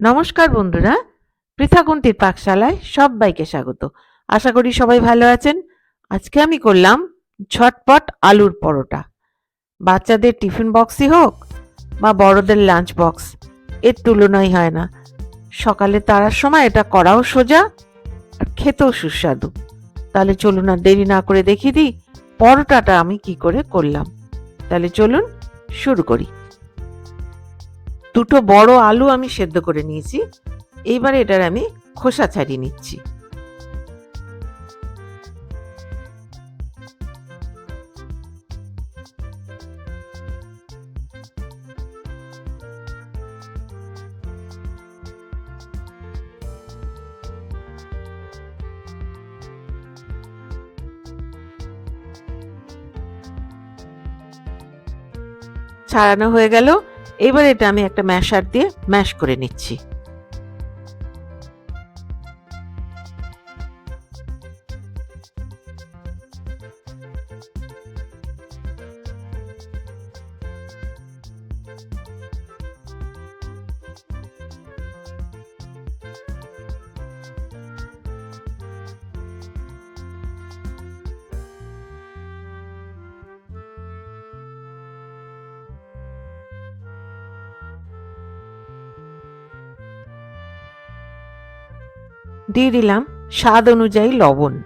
নমস্কার বন্ধুরা পৃথাকুন্তির পাকশালায় সবাইকে স্বাগত। আশা করি সবাই ভালো আছেন। আজকে আমি করলাম ঝটপট আলুর পরোটা। বাচ্চাদের টিফিন বক্সই হোক বা বড়দের লাঞ্চ বক্স, এর তুলনাই হয় না। সকালে তারার সময় এটা করাও সোজা আর খেতেও সুস্বাদু। তাহলে চলুন আর দেরি না করে দেখিয়ে দিই পরোটাটা আমি কি করে করলাম। তাহলে চলুন শুরু করি। দুটো বড় আলু আমি সেদ্ধ করে নিয়েছি। এইবার এটার আমি খোসা ছাড়িয়ে নিচ্ছি। ছাড়ানো হয়ে গেল। এবার এটা আমি একটা ম্যাশার দিয়ে ম্যাশ করে নিচ্ছি। দিয়ে দিলাম স্বাদ অনুযায়ী লবণ।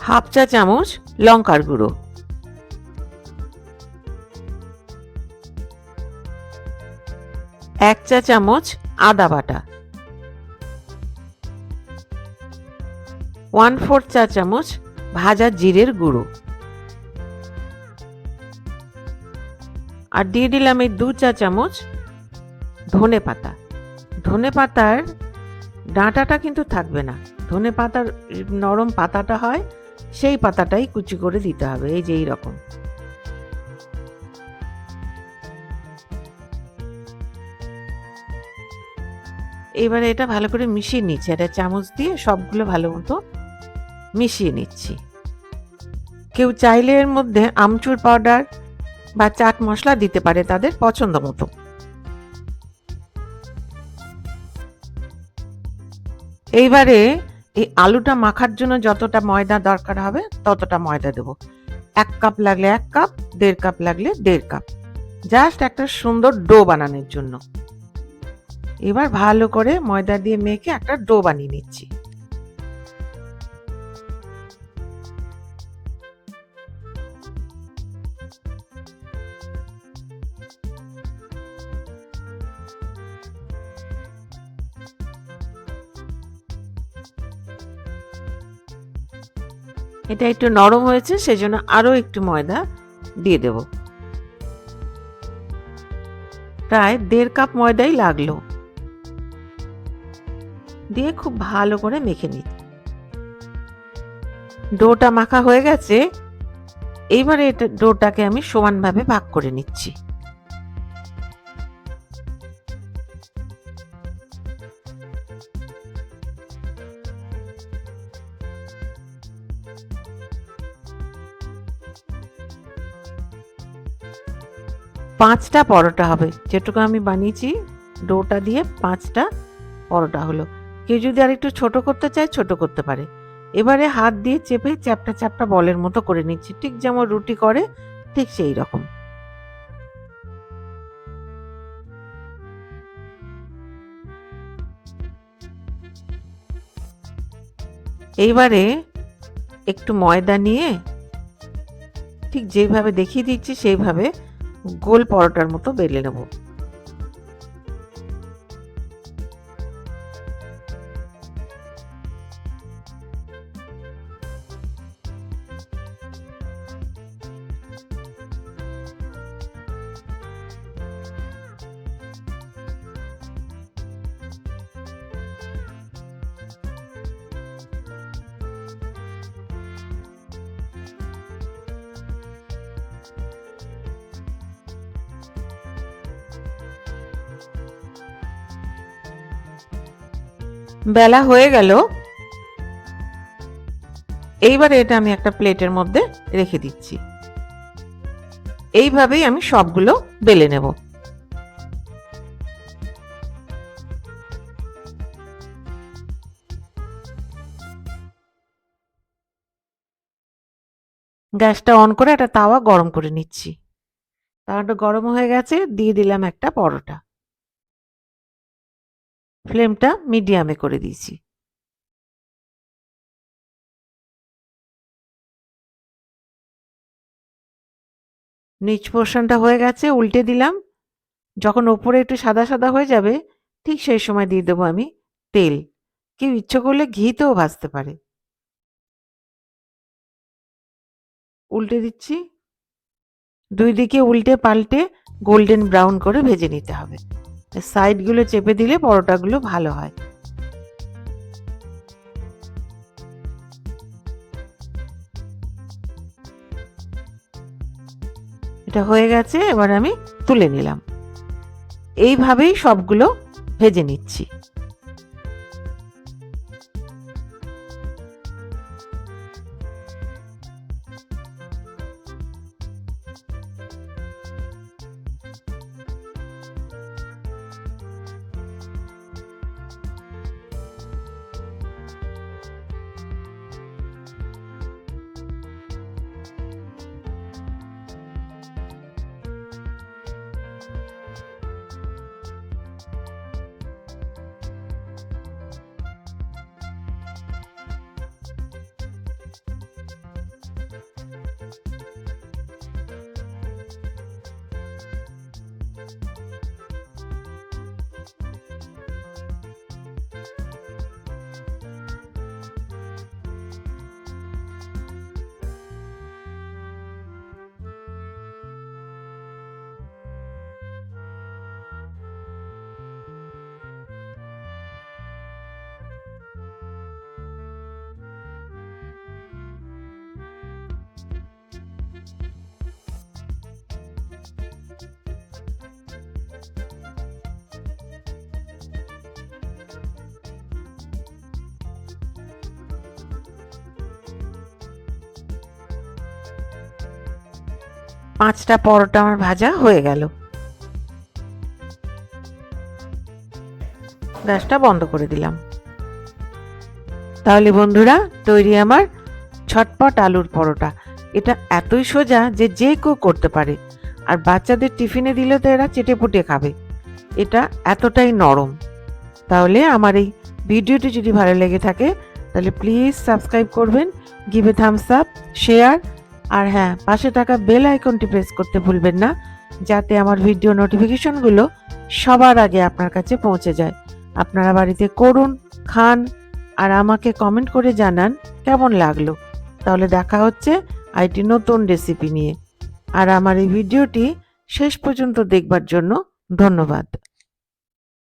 হাফ চা চামচ লঙ্কার গুঁড়ো। এক চা চামচ আদা বাটা। ওয়ান ফোর চা চামচ ভাজা জিরের গুঁড়ো। আর দিয়ে দিলাম এই দু চা চামচ ধনে পাতা। ধনে পাতার ডাঁটাটা কিন্তু থাকবে না। ধনে পাতার নরম পাতাটা হয়, সেই পাতাটাই কুচি করে দিতে হবে, এই যে এই রকম এবারে এটা ভালো করে মিশিয়ে নিচ্ছি, একটা চামচ দিয়ে সবগুলো ভালো মতো মিশিয়ে নিচ্ছি। কেউ চাইলে এর মধ্যে আমচুর পাউডার বা চাট মশলা দিতে পারে তাদের পছন্দ মতো। এইবারে এই আলুটা মাখার জন্য যতটা ময়দা দরকার হবে ততটা ময়দা দেব। এক কাপ লাগলে এক কাপ, দেড় কাপ লাগলে দেড় কাপ। জাস্ট একটা সুন্দর ডো বানানোর জন্য। এবার ভালো করে ময়দা দিয়ে মেখে একটা ডো বানিয়ে নিচ্ছি। এটা একটু নরম হয়েছে, সেজন্য আরও একটু ময়দা দিয়ে দেব। প্রায় দেড় কাপ ময়দাই লাগল। দিয়ে খুব ভালো করে মেখে নিই। ডোটা মাখা হয়ে গেছে, এইবারে এটা ডোটাকে আমি সমানভাবে ভাগ করে নিচ্ছি। পাঁচটা পরোটা হবে। যেটুকু আমি বানিয়েছি, ডোটা দিয়ে পাঁচটা পরোটা হলো। কেউ যদি আর একটু ছোট করতে চায়, ছোট করতে পারে। এবারে হাত দিয়ে চেপে চ্যাপটা চ্যাপটা বলের মতো করে নিচ্ছি। ঠিক যেমন রুটি করে, ঠিক সেই রকম। এইবারে একটু ময়দা নিয়ে ঠিক যেভাবে দেখিয়ে দিচ্ছি, সেইভাবে গোল পরোটার মতো বেলে নেব। বেলা হয়ে গেল। এইবারে এটা আমি একটা প্লেটের মধ্যে রেখে দিচ্ছি। এইভাবেই আমি সবগুলো বেলে নেব। গ্যাসটা অন করে একটা তাওয়া গরম করে নিচ্ছি। তাওয়াটা গরম হয়ে গেছে, দিয়ে দিলাম একটা পরোটা। ফ্লেমটা মিডিয়ামে করে দিয়েছি। নিচ পোর্শনটা হয়ে গেছে, উল্টে দিলাম। যখন ওপরে একটু সাদা সাদা হয়ে যাবে, ঠিক সেই সময় দিয়ে দেবো আমি তেল। কেউ ইচ্ছে করলে ঘিতেও ভাজতে পারে। উল্টে দিচ্ছি। দুই দিকে উল্টে পাল্টে গোল্ডেন ব্রাউন করে ভেজে নিতে হবে। সাইডগুলো চেপে দিলে পরোটাগুলো ভালো হয়। এটা হয়ে গেছে, এবার আমি তুলে নিলাম। এইভাবেই সবগুলো ভেজে নিচ্ছি। পাঁচটা পরোটা আমার ভাজা হয়ে গেল। গ্যাসটা বন্ধ করে দিলাম। তাহলে বন্ধুরা, তৈরি আমার ছটপট আলুর পরোটা। এটা এতই সোজা যে যে কেউ করতে পারে। আর বাচ্চাদের টিফিনে দিলে তো এরা চেটে পুটে খাবে। এটা এতটাই নরম। তাহলে আমার এই ভিডিওটি যদি ভালো লেগে থাকে, তাহলে প্লিজ সাবস্ক্রাইব করবেন give a thumbs up share আর হ্যাঁ পাশে থাকা বেল আইকনটি প্রেস করতে ভুলবেন না, যাতে আমার ভিডিও নোটিফিকেশনগুলো সবার আগে আপনার কাছে পৌঁছে যায়। আপনারা বাড়িতে করুন, খান, আর আমাকে কমেন্ট করে জানান কেমন লাগল। তাহলে দেখা হচ্ছে আইটি নতুন রেসিপি নিয়ে। আর আমার এই ভিডিওটি শেষ পর্যন্ত দেখবার জন্য ধন্যবাদ।